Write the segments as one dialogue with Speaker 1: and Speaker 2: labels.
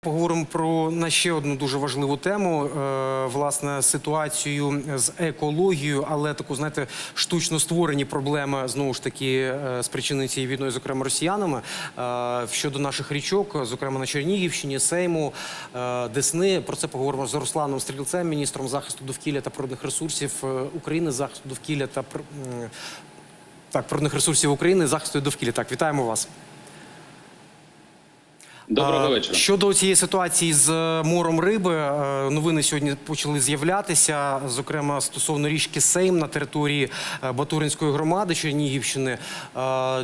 Speaker 1: Поговоримо про на ще одну дуже важливу тему, е, власне, ситуацію з екологією, але таку, знаєте, штучно створені проблеми знову ж таки е, спричинені цією війною, зокрема росіянами. Е, щодо наших річок, зокрема на Чернігівщині, Сейму, Десни. Про це поговоримо з Русланом Стрілцем, міністром захисту довкілля та природних ресурсів України, захисту довкілля та так, природних ресурсів України, захисту довкілля. Так, вітаємо вас.
Speaker 2: Доброго вечора.
Speaker 1: Щодо цієї ситуації з е, мором риби, е, новини сьогодні почали з'являтися, зокрема стосовно річки Сейм на території е, Батуринської громади Чернігівщини.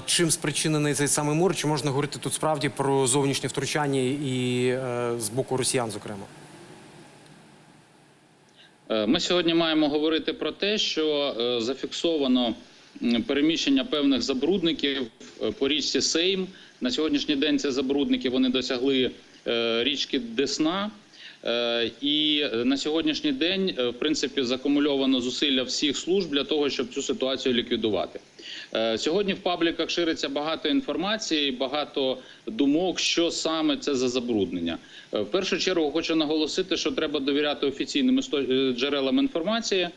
Speaker 1: Чим спричинений цей самий мор? Чи можна говорити тут справді про зовнішнє втручання і з боку росіян, зокрема?
Speaker 2: Ми сьогодні маємо говорити про те, що зафіксовано переміщення певних забрудників е, по річці Сейм. На сьогоднішній день це забрудники вони досягли е, річки Десна. Е, І на сьогоднішній день, в принципі, закумульовано зусилля всіх служб для того, щоб цю ситуацію ліквідувати. Сьогодні в пабліках шириться багато інформації, багато думок, що саме це за забруднення. В першу чергу хочу наголосити, що треба довіряти офіційним джерелам інформації.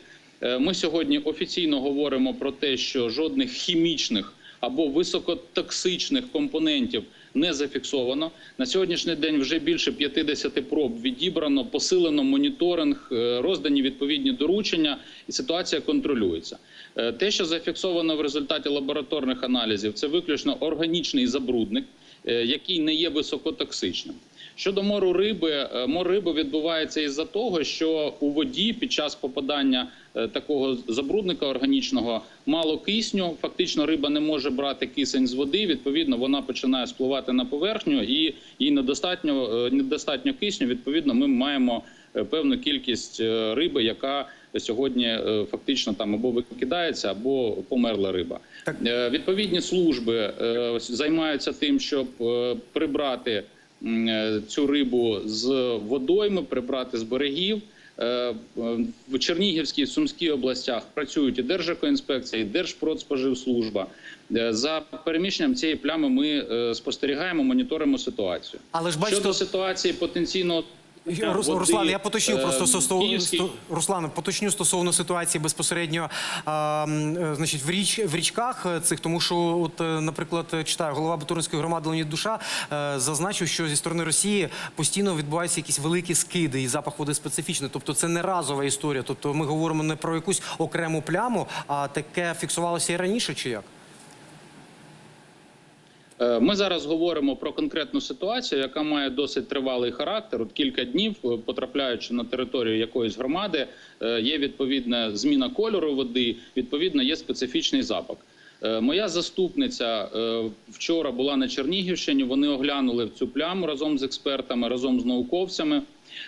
Speaker 2: Е, Ми сьогодні офіційно говоримо про те, що жодних хімічних або високотоксичних компонентів не зафіксовано. На сьогоднішній день вже більше 50 проб відібрано, посилено моніторинг, е, роздані відповідні доручення, і ситуація контролюється. Е, Те, що зафіксовано в результаті лабораторних аналізів, це виключно органічний забрудник, який не є високотоксичним. Щодо мору риби, е, мор риби відбувається із-за того, що у воді під час попадання е, такого забрудника органічного мало кисню. Фактично, риба не може брати кисень з води. Відповідно, вона починає спливати на поверхню, і їй недостатньо е, недостатньо кисню. Відповідно, ми маємо певну кількість риби, яка сьогодні фактично там або викидається, або померла риба.
Speaker 1: Так.
Speaker 2: Відповідні служби займаються тим, щоб прибрати цю рибу з водойми, прибрати з берегів. Е, е, В Чернігівській, Сумській областях працюють і Держекоінспекція, і Держпродспоживслужба. Е, За переміщенням цієї плями ми е, спостерігаємо, моніторимо ситуацію.
Speaker 1: Але ж бачите,
Speaker 2: Щодо ситуації потенційного
Speaker 1: Рус-
Speaker 2: води,
Speaker 1: Руслан, я поточню
Speaker 2: е,
Speaker 1: просто стосовно
Speaker 2: Київський-
Speaker 1: сто- Руслан, поточню стосовно ситуації безпосередньо а, е, значить, в річ в річках цих, тому що, от, е, наприклад, читаю, голова Батуринської громади Леонід Душа зазначив, що зі сторони Росії постійно відбуваються якісь великі скиди, і запах води специфічний. Тобто це не разова історія. Тобто ми говоримо не про якусь окрему пляму, а таке фіксувалося і раніше, чи як?
Speaker 2: Е, Ми зараз говоримо про конкретну ситуацію, яка має досить тривалий характер. От кілька днів, е, потрапляючи на територію якоїсь громади, е, є відповідна зміна кольору води, відповідно, є специфічний запах. Моя заступниця вчора була на Чернігівщині. Вони оглянули цю пляму разом з експертами, разом з науковцями.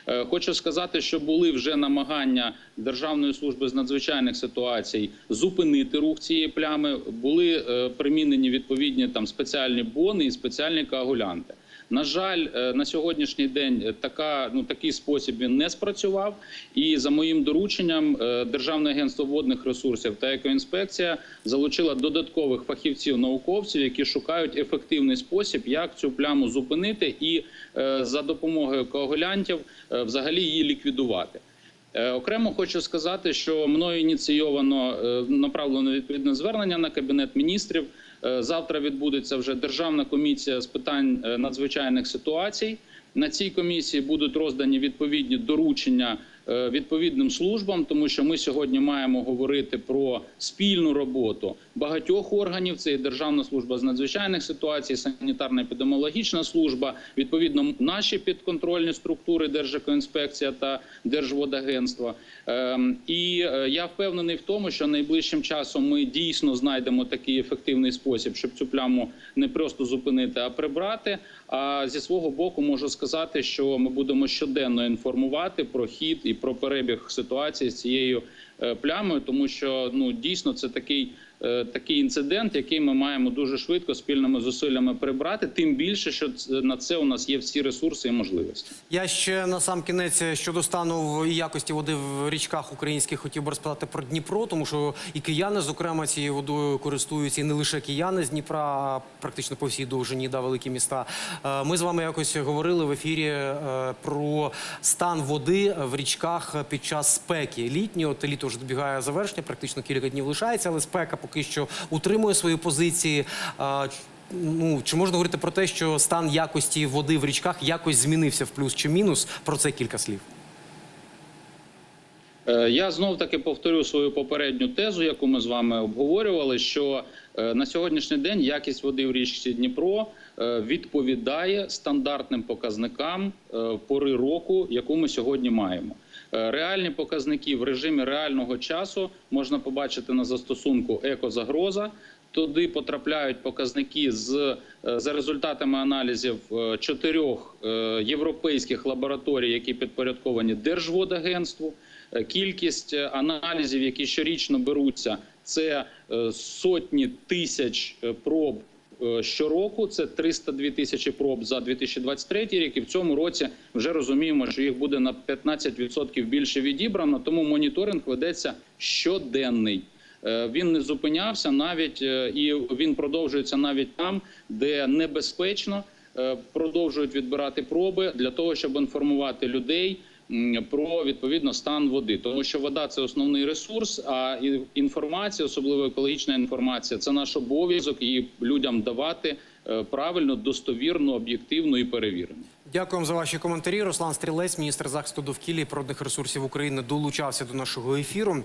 Speaker 2: Е, Хочу сказати, що були вже намагання Державної служби з надзвичайних ситуацій зупинити рух цієї плями. Були е, примінені відповідні там спеціальні бони і спеціальні коагулянти. На жаль, е, на сьогоднішній день е, така ну такий спосіб він не спрацював. І за моїм дорученням, е, Державне агентство водних ресурсів та екоінспекція залучила додаткових фахівців науковців, які шукають ефективний спосіб, як цю пляму зупинити, і за допомогою коагулянтів взагалі її ліквідувати. Окремо хочу сказати, що мною ініційовано направлено відповідне звернення на кабінет міністрів. Е, Завтра відбудеться вже державна комісія з питань е, надзвичайних ситуацій. На цій комісії будуть роздані відповідні доручення відповідним службам, тому що ми сьогодні маємо говорити про спільну роботу багатьох органів. Це і Державна служба з надзвичайних ситуацій, санітарно-епідеміологічна служба, відповідно, наші підконтрольні структури Держекоінспекція та Держводагентство. Ем, І е, я впевнений в тому, що найближчим часом ми дійсно знайдемо такий ефективний спосіб, щоб цю пляму не просто зупинити, а прибрати. А зі свого боку можу сказати, що ми будемо щоденно інформувати про хід і про перебіг ситуації з цією е, плямою, тому що ну дійсно це такий е, такий інцидент, який ми маємо дуже швидко спільними зусиллями прибрати. Тим більше, що на це у нас є всі ресурси і можливості.
Speaker 1: Я ще на сам кінець щодо стану і якості води в річках українських хотів би розпитати про Дніпро, тому що і кияни, зокрема, цією водою користуються, і не лише кияни з Дніпра, а практично по всій довжині да, великі міста. Е, Ми з вами якось говорили в ефірі про стан води в річках під час спеки. Літньої, от літо вже добігає завершення, практично кілька днів лишається, але спека поки що утримує свої позиції. Ну, чи можна говорити про те, що стан якості води в річках якось змінився в плюс чи мінус? Про це кілька слів.
Speaker 2: Е, Я знов таки повторю свою попередню тезу, яку ми з вами обговорювали. Що е, на сьогоднішній день якість води в річці Дніпро е, відповідає стандартним показникам пори року, яку ми сьогодні маємо. Е, Реальні показники в режимі реального часу можна побачити на застосунку екозагроза. Туди потрапляють показники з е, за результатами аналізів е, чотирьох європейських лабораторій, які підпорядковані Держводагентству. Кількість аналізів, які щорічно беруться, це сотні тисяч проб щороку. Це 302 тисячі проб за 2023 рік. І в цьому році вже розуміємо, що їх буде на 15% більше відібрано. Тому моніторинг ведеться щоденний. Е, Він не зупинявся навіть е, і він продовжується навіть там, де небезпечно. Е, Продовжують відбирати проби для того, щоб інформувати людей про відповідно стан води, тому що вода це основний ресурс. А інформація, особливо екологічна інформація, це наш обов'язок її людям давати е, правильно, достовірно, об'єктивно і перевірено.
Speaker 1: Дякуємо за ваші коментарі. Руслан Стрілець, міністр захисту довкілля і природних ресурсів України, долучався до нашого ефіру.